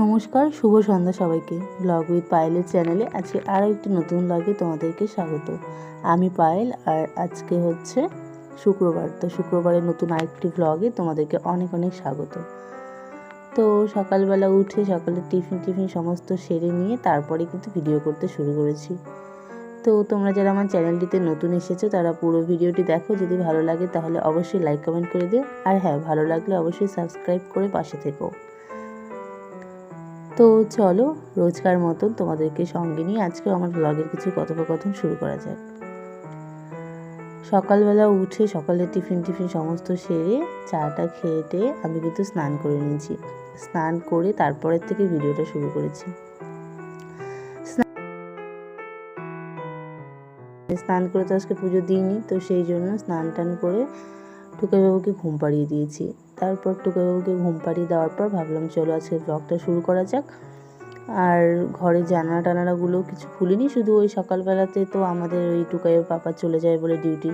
নমস্কার, শুভ সন্ধ্যা সবাইকে। Blog with পায়েলের চ্যানেলে আজকে আরও একটি নতুন ব্লগে তোমাদেরকে স্বাগত। আমি পায়েল আর আজকে হচ্ছে শুক্রবার। তো শুক্রবারের নতুন আরেকটি ব্লগে তোমাদেরকে অনেক অনেক স্বাগত। তো সকালবেলা উঠে সকালে টিফিন টিফিন সমস্ত সেরে নিয়ে তারপরে কিন্তু ভিডিও করতে শুরু করেছি। তো তোমরা যারা আমার চ্যানেলটিতে নতুন এসেছ, তারা পুরো ভিডিওটি দেখো। যদি ভালো লাগে তাহলে অবশ্যই লাইক কমেন্ট করে দিও। আর হ্যাঁ ভালো লাগলে অবশ্যই সাবস্ক্রাইব করে পাশে থেকো। তো চলো, রোজকার মতন তোমাদেরকে সঙ্গে নিয়ে আজকে আমার ব্লগের কিছু কথোপকথন শুরু করা যাক। সকালবেলা উঠে সকালে টিফিন টিফিন সমস্ত সেরে চাটা খেয়ে টেয়ে আমি কিন্তু স্নান করে নিয়েছি। স্নান করে তারপরের থেকে ভিডিওটা শুরু করেছি। স্নান করে তো আজকে পুজো দিইনি, তো সেই জন্য স্নান টান করে টুকাইবাবুকে ঘুম পাড়িয়ে দিয়েছি। তারপর টুকাইবাবুকে ঘুম পাড়িয়ে দেওয়ার পর ভাবলাম, চলো আজকে ব্লগটা শুরু করা যাক। আর ঘরে জানালা টানালাগুলো কিছু খুলিনি, শুধু ওই সকালবেলাতে তো আমাদের ওই টুকাইয়ের পাপা চলে যায় বলে ডিউটি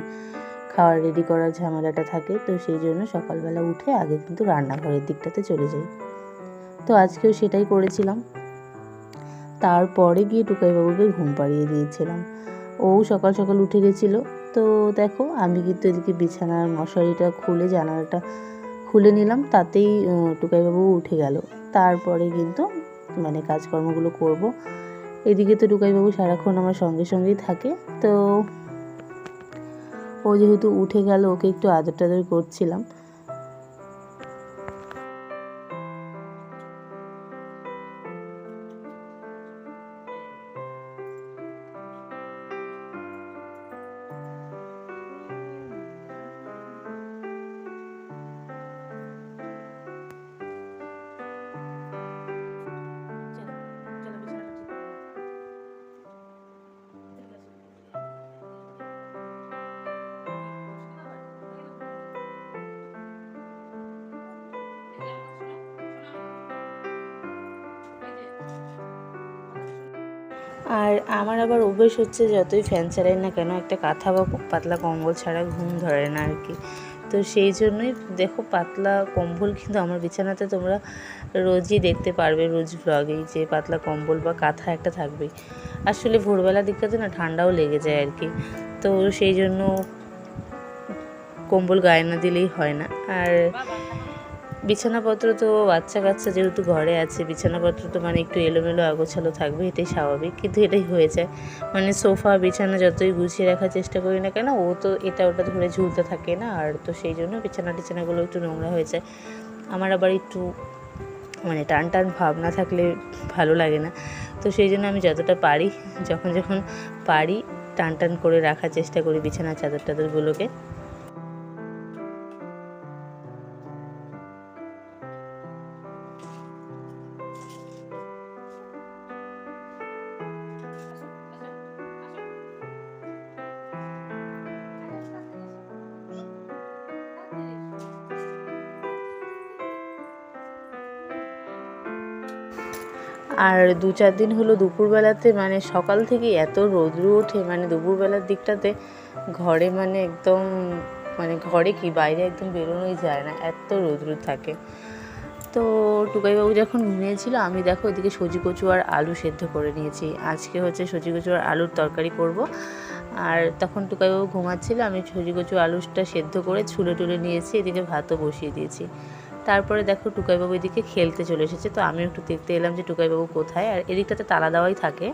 খাওয়ার রেডি করার ঝামেলাটা থাকে। তো সেই জন্য সকালবেলা উঠে আগে কিন্তু রান্নাঘরের দিকটাতে চলে যাই। তো আজকেও সেটাই করেছিলাম। তারপরে গিয়ে টুকাইবাবুকে ঘুম পাড়িয়ে দিয়েছিলাম। ও সকাল সকাল উঠে গেছিল। তো দেখো, আমি কিন্তু এদিকে বিছানার মশারিটা খুলে জানালাটা খুলে নিলাম, তাতেই টুকাইবাবু উঠে গেল। তারপরে কিন্তু মানে কাজকর্মগুলো করব। এদিকে তো টুকাইবাবু সারাক্ষণ আমার সঙ্গে সঙ্গেই থাকে। তো ও যেহেতু উঠে গেল, ওকে একটু আদর টাদর করছিলাম। আর আমার আবার অভ্যেস হচ্ছে যতই ফ্যান চালাই না কেন, একটা কাঁথা বা পাতলা কম্বল ছাড়া ঘুম ধরে না আর কি। তো সেই জন্যই দেখো পাতলা কম্বল কিন্তু আমার বিছানাতে তোমরা রোজই দেখতে পারবে রোজ ব্লগেই যে পাতলা কম্বল বা কাঁথা একটা থাকবেই আসলে ভোরবেলা দিকটাতে না ঠান্ডাও লেগে যায় আর কি। তো সেই জন্য কম্বল গায়ে না দিলেই হয় না। আর বিছানাপত্র তো বাচ্চা কাচ্চা যেহেতু ঘরে আছে, বিছানাপত্র তো মানে একটু এলোমেলো আগোছালো থাকবে, এটাই স্বাভাবিক। কিন্তু এটাই হয়ে যায় মানে সোফা, বিছানা যতই গুছিয়ে রাখার চেষ্টা করি না কেন, ও তো এটা ওটা ধরে ঝুলতে থাকে না, আর তো সেই জন্য বিছানা টিছানাগুলো একটু নোংরা হয়ে যায় আমার আবার একটু মানে টান টান ভাব না থাকলে ভালো লাগে না। তো সেই জন্য আমি যতটা পারি, যখন যখন পারি টান টান করে রাখার চেষ্টা করি বিছানা চাদর টাদরগুলোকে আর দু চার দিন হলো দুপুরবেলাতে মানে সকাল থেকে এত রৌদ্র ওঠে মানে দুপুরবেলার দিকটাতে ঘরে মানে একদম মানে ঘরে কি বাইরে একদম বেরোনোই যায় না, এত রৌদ্র থাকে। তো টুকাইবাবু যখন ঘুমিয়েছিল, আমি দেখো এদিকে সজি কচু আর আলু সেদ্ধ করে নিয়েছি। আজকে হচ্ছে সজি কচু আর আলুর তরকারি করব। আর তখন টুকাইবাবু ঘুমাচ্ছিল, আমি সজি কচু আলুটা সেদ্ধ করে ছুলে টুলে নিয়েছি, এদিকে ভাতও বসিয়ে দিয়েছি। তারপরে দেখো টুকাইবাবু এদিকে খেলতে চলে এসেছে, তো আমি একটু দেখতে এলাম যে টুকাইবাবু কোথায়, আর এদিকটাতে তালা দেওয়াই থাকে।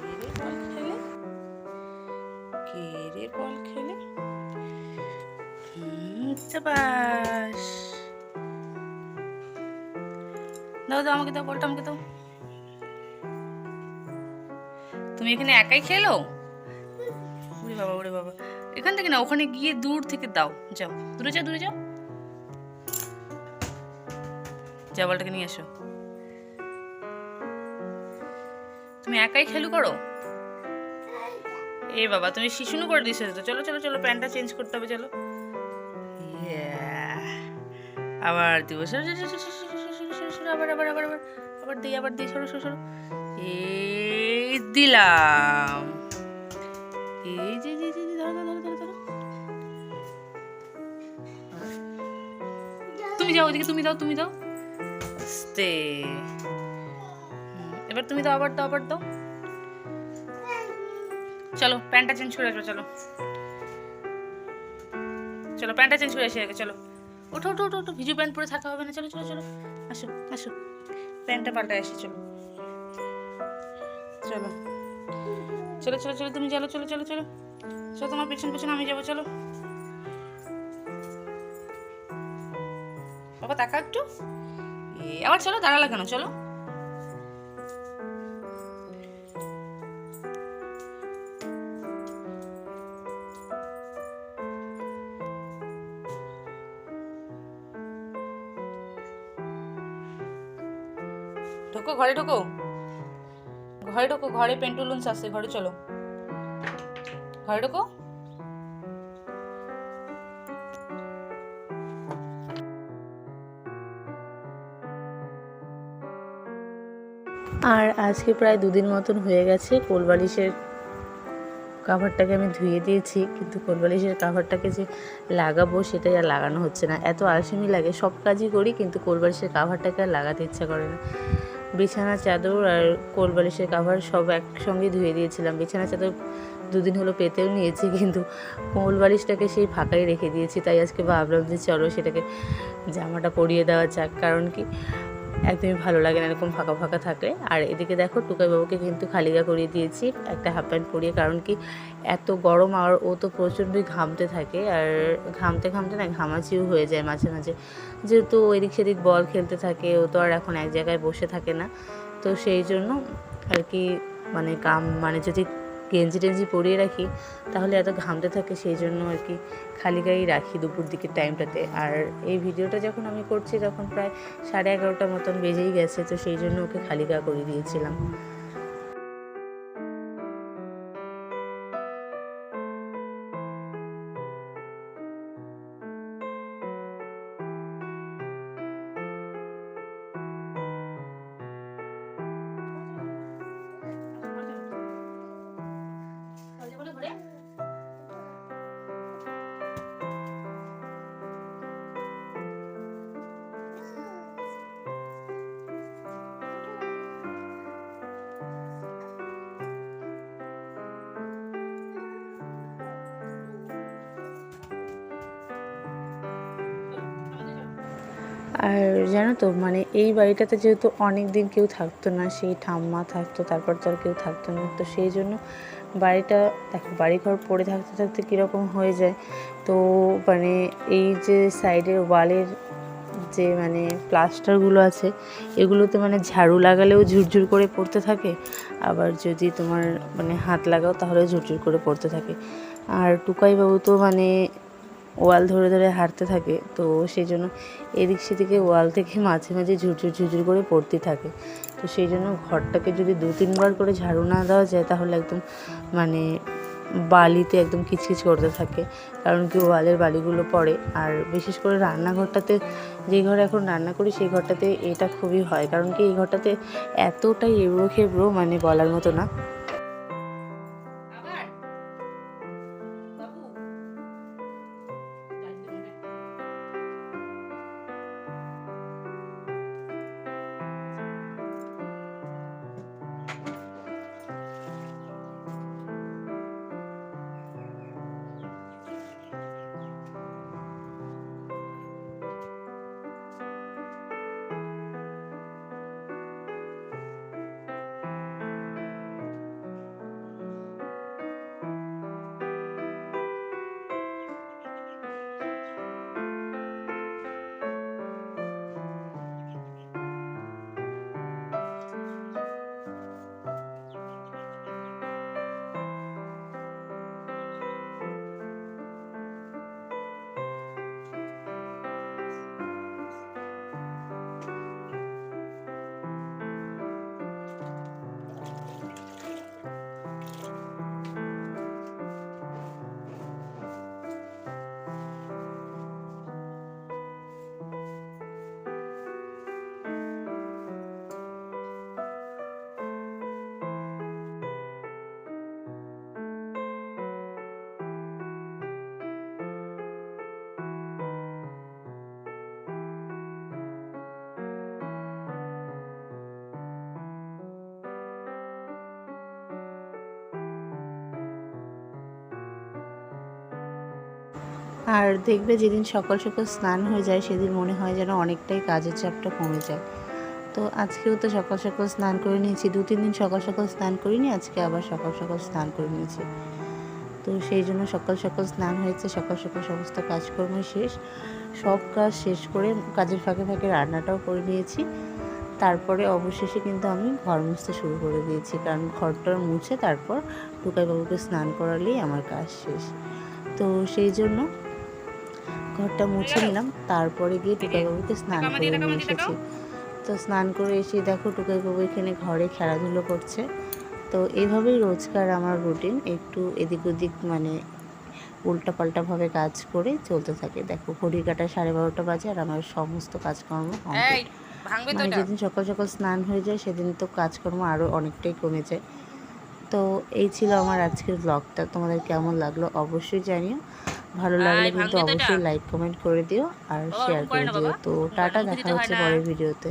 দাও দাও, আমাকে দাও, বলটা আমাকে দাও। তুমি এখানে একাই খেলো? ওরে বাবা ওরে বাবা। এখান থেকে না, ওখানে গিয়ে দূর থেকে দাও, যাও। দূরে যাও দূরে যাও। জাবালটাকে নিয়ে এসো। তুমি একাই খেলু করো? এ বাবা, তুমি শিশুনু করে দিছো তো। চলো চলো চলো প্যান্টটা চেঞ্জ করতে হবে, চলো। আবার দিব। আবার আবার আবার আবার আবার দিই আবার দিই। সরো সরো এই দিলাম। এই যে যে যে ধরো ধরো ধরো ধরো। তুমি যাও ওদিকে, তুমি দাও তুমি দাও। আস্তে এবার তুমি তো আবার দাও আবার দাও। চলো, প্যান্টটা চেঞ্জ করে আসবে চলো। চলো, প্যান্টটা চেঞ্জ করে এসে আগে, চলো। ওঠো ওঠো ওঠো ওঠো, ভিজু প্যান্ট পরে থাকা হবে না, চলো চলো চলো। আসো আসো। প্যান্টটা পাল্টা এসে চলো। চলো। চলো চলো চলো, তুমি চলো চলো চলো চলো। চলো, তোমার পেছন পেছন আমি যাব, চলো। বাবা তাকা একটু। আবার চলো দাঁড়ালা কেন চলো। ঢোকো, ঘরে ঢোকো। ঘরে ঢোকো, ঘরে পেন্টুলুন্স আছে, ঘরে চলো। ঘরে ঢোকো। আর আজকে প্রায় দুদিন মতন হয়ে গেছে, কোলবালিশের কাভারটাকে আমি ধুয়ে দিয়েছি, কিন্তু কোলবালিশের কাভারটাকে যে লাগাবো সেটাই আর লাগানো হচ্ছে না। এত আলসেমি লাগে, সব কাজই করি, কিন্তু কোলবালিশের কাভারটাকে আর লাগাতে ইচ্ছা করে না। বিছানা, চাদর আর কোলবালিশের কাভার সব একসঙ্গে ধুয়ে দিয়েছিলাম। বিছানা, চাদর দুদিন হলো পেতেও নিয়েছি, কিন্তু কোল বালিশটাকে সেই ফাঁকাই রেখে দিয়েছি। তাই আজকে ভাবলাম যে চলো সেটাকে জামাটা পরিয়ে দেওয়া যাক, কারণ কি একদমই ভালো লাগে না এরকম ফাঁকা ফাঁকা থাকলে। আর এদিকে দেখো টুকাই বাবুকে কিন্তু খালিগা করিয়ে দিয়েছি, একটা হাফ প্যান্ট পরিয়ে, কারণ কি এত গরম আর ও তো প্রচণ্ডই ঘামতে থাকে। আর ঘামতে ঘামতে না ঘামাচিও হয়ে যায় মাঝে মাঝে। যেহেতু এদিক সেদিক বল খেলতে থাকে, ও তো আর এখন এক জায়গায় বসে থাকে না। তো সেই জন্য আর কি মানে কাম মানে যদি গেঞ্জি টেঞ্জি পরিয়ে রাখি, তাহলে এত ঘামতে থাকে সেই জন্য আর কি খালি গায়েই রাখি দুপুর দিকের টাইমটাতে। আর এই ভিডিওটা যখন আমি করছি তখন প্রায় সাড়ে এগারোটা মতন বেজেই গেছে, তো সেই জন্য ওকে খালি গা করে দিয়েছিলাম। আর জানো তো মানে এই বাড়িটাতে যেহেতু অনেক দিন কেউ থাকতো না, সেই ঠাম্মা থাকতো, তারপর তো আর কেউ থাকতো না। তো সেই জন্য বাড়িটা, দেখো, বাড়িঘর পড়ে থাকতে থাকতে কীরকম হয়ে যায়। তো মানে এই যে সাইডের ওয়ালের যে মানে প্লাস্টারগুলো আছে, এগুলোতে মানে ঝাড়ু লাগালেও ঝুরঝুর করে পড়তে থাকে। আবার যদি তোমার মানে হাত লাগাও, তাহলেও ঝুরঝুর করে পড়তে থাকে। আর টুকাইবাবু তো মানে ওয়াল ধরে ধরে হাঁটতে থাকে, তো সেই জন্য এদিক সেদিকে ওয়াল থেকে মাঝে মাঝে ঝুরঝুর ঝুরঝুর করে পড়তে থাকে। তো সেই জন্য ঘরটাকে যদি দু তিনবার করে ঝাড়ু না দেওয়া যায়, তাহলে একদম মানে বালিতে একদম কিচকিচ করতে থাকে, কারণ কি ওয়ালের বালিগুলো পড়ে। আর বিশেষ করে রান্নাঘরটাতে যে ঘরে এখন রান্না করি, সেই ঘরটাতে এটা খুবই হয়, কারণ কি এই ঘরটাতে এতটাই এবড়ো খেবড়ো মানে বলার মতো না। আর দেখবে যেদিন সকাল সকাল স্নান হয়ে যায়, সেদিন মনে হয় যেন অনেকটাই কাজের চাপটা কমে যায়। তো আজকেও তো সকাল সকাল স্নান করে নিয়েছি। দু, তিন দিন সকাল সকাল স্নান করিনি, আজকে আবার সকাল সকাল স্নান করে নিয়েছি। তো সেই জন্য সকাল সকাল স্নান হয়েছে, সকাল সকাল সমস্ত কাজকর্ম শেষ। সব কাজ শেষ করে কাজের ফাঁকে ফাঁকে রান্নাটাও করে নিয়েছি। তারপরে অবশেষে কিন্তু আমি ঘর মুছতে শুরু করে দিয়েছি। কারণ ঘরটার মুছে তারপর টুকাইবাবুকে স্নান করালেই আমার কাজ শেষ। তো সেই জন্য ঘরটা মুছে নিলাম। তারপরে গিয়ে টুকাইবাবুকে স্নান করে নিয়ে এসেছি। তো স্নান করে এসে দেখো টুকাইবাবু এখানে ঘরে খেলাধুলো করছে। তো এইভাবেই রোজকার আমার রুটিন একটু এদিক ওদিক মানে উল্টাপাল্টাভাবে কাজ করে চলতে থাকে। দেখো ঘড়ি কাটা সাড়ে বারোটা বাজে আর আমার সমস্ত কাজকর্ম মানে যেদিন সকাল সকাল স্নান হয়ে যায় সেদিন তো কাজকর্ম আরও অনেকটাই কমে যায়। তো এই ছিল আমার আজকের ব্লগটা তোমাদের কেমন লাগল অবশ্যই জানিও। ভালো লাগলে কিন্তু? অবশ্যই লাইক কমেন্ট করে দিও আর শেয়ার করে দিও তো টাটা দেখা হচ্ছে। পরের ভিডিওতে